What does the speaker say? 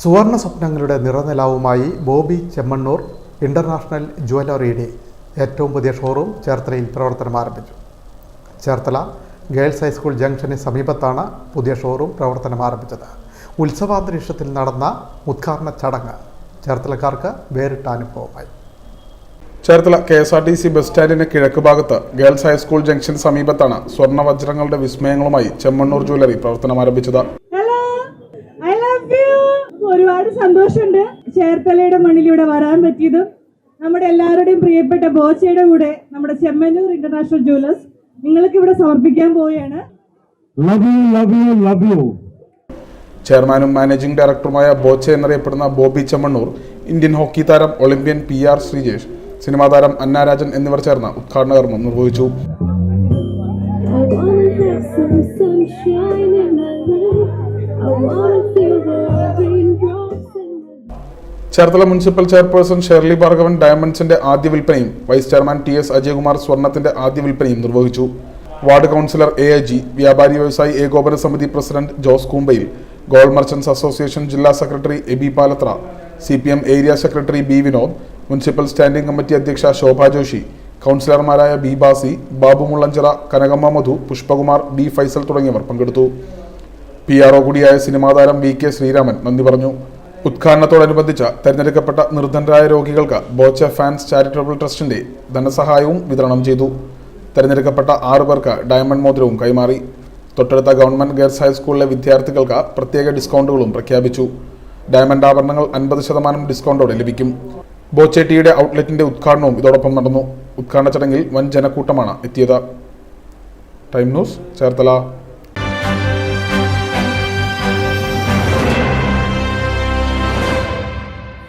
സുവർണ സ്വപ്നങ്ങളുടെ നിറനിലാവുമായി ബോബി ചെമ്മണ്ണൂർ ഇന്റർനാഷണൽ ജുവലറിയുടെ ഏറ്റവും പുതിയ ഷോറൂം ചേർത്തലയിൽ പ്രവർത്തനം ആരംഭിച്ചു. ചേർത്തല ഗേൾസ് ഹൈസ്കൂൾ ജംഗ്ഷന് സമീപത്താണ് പുതിയ ഷോറൂം പ്രവർത്തനം ആരംഭിച്ചത്. ഉത്സവാന്തരീക്ഷത്തിൽ നടന്ന ഉദ്ഘാടന ചടങ്ങ് ചേർത്തലക്കാർക്ക് വേറിട്ട അനുഭവമായി. Cherthala K S R T C bus സ്റ്റാൻഡിന് കിഴക്ക് ഭാഗത്ത് ഗേൾസ് ഹൈസ്കൂൾ ജംഗ്ഷൻ സമീപത്താണ് സ്വർണ വജ്രങ്ങളുടെ വിസ്മയങ്ങളുമായി ചെമ്മണ്ണൂർ ജ്വല്ലറി പ്രവർത്തനം ആരംഭിച്ചത്. ഒരുപാട് സന്തോഷമുണ്ട് ചേർത്തലയുടെ മണ്ണിലൂടെ വരാൻ പറ്റിയതും. നമ്മുടെ എല്ലാവരുടെയും പ്രിയപ്പെട്ട ബോച്ചയുടെ കൂടെ നമ്മുടെ ചെമ്മന്നൂർ ഇന്റർനാഷണൽ ജുവലേഴ്സ് നിങ്ങൾക്ക് ഇവിടെ സമർപ്പിക്കാൻ പോവുകയാണ്. ചെയർമാനും മാനേജിംഗ് ഡയറക്ടറുമായ ബോച്ചെ എന്നറിയപ്പെടുന്ന ബോബി ചെമ്മണ്ണൂർ ഇന്ത്യൻ ഹോക്കി താരം Olympian P R Sreejesh cinema താരം അന്നാരാജൻ എന്നിവർ ചേർന്ന് ഉദ്ഘാടന കർമ്മം നിർവഹിച്ചു. ചേർത്തല മുനിസിപ്പൽ ചെയർപേഴ്സൺ ഷെർലി ഭാർഗവൻ ഡയമണ്ട്സിന്റെ ആദ്യ വിൽപ്പനയും vice chairman T S Ajayakumar സ്വർണത്തിന്റെ ആദ്യ വിൽപ്പനയും നിർവഹിച്ചു. Ward councillor A A G വ്യാപാരി വ്യവസായി ഏകോപന സമിതി president Jose Koombayil gold merchants association ജില്ലാ secretary Eby Palathra C P M area secretary B Vinod municipal standing committee അധ്യക്ഷ ശോഭ ജോഷി കൗൺസിലർമാരായ ബി ബാസി ബാബു മുള്ളഞ്ചിറ കനകമ്മ മധു പുഷ്പകുമാർ ബി ഫൈസൽ തുടങ്ങിയവർ പങ്കെടുത്തു. പി ആർ ഒ കൂടിയായ സിനിമാതാരം വി കെ ശ്രീരാമൻ നന്ദി പറഞ്ഞു. ഉദ്ഘാടനത്തോടനുബന്ധിച്ച് തെരഞ്ഞെടുക്കപ്പെട്ട നിർദ്ധനരായ രോഗികൾക്ക് ബോച്ച ഫാൻസ് ചാരിറ്റബിൾ ട്രസ്റ്റിന്റെ ധനസഹായവും വിതരണം ചെയ്തു. തെരഞ്ഞെടുക്കപ്പെട്ട ആറു പേർക്ക് ഡയമണ്ട് മോതിരവും കൈമാറി. തൊട്ടടുത്ത ഗവൺമെന്റ് ഗേൾസ് ഹൈസ്കൂളിലെ വിദ്യാർത്ഥികൾക്ക് പ്രത്യേക ഡിസ്കൗണ്ടുകളും പ്രഖ്യാപിച്ചു. ഡയമണ്ട് ആഭരണങ്ങൾ അൻപത് ശതമാനം ഡിസ്കൗണ്ടോടെ ലഭിക്കും. ബോച്ചേട്ടിയുടെ ഔട്ട്ലെറ്റിന്റെ ഉദ്ഘാടനവും ഇതോടൊപ്പം നടന്നു. ഉദ്ഘാടന ചടങ്ങിൽ വൻ ജനക്കൂട്ടമാണ് എത്തിയത്. Time news Cherthala.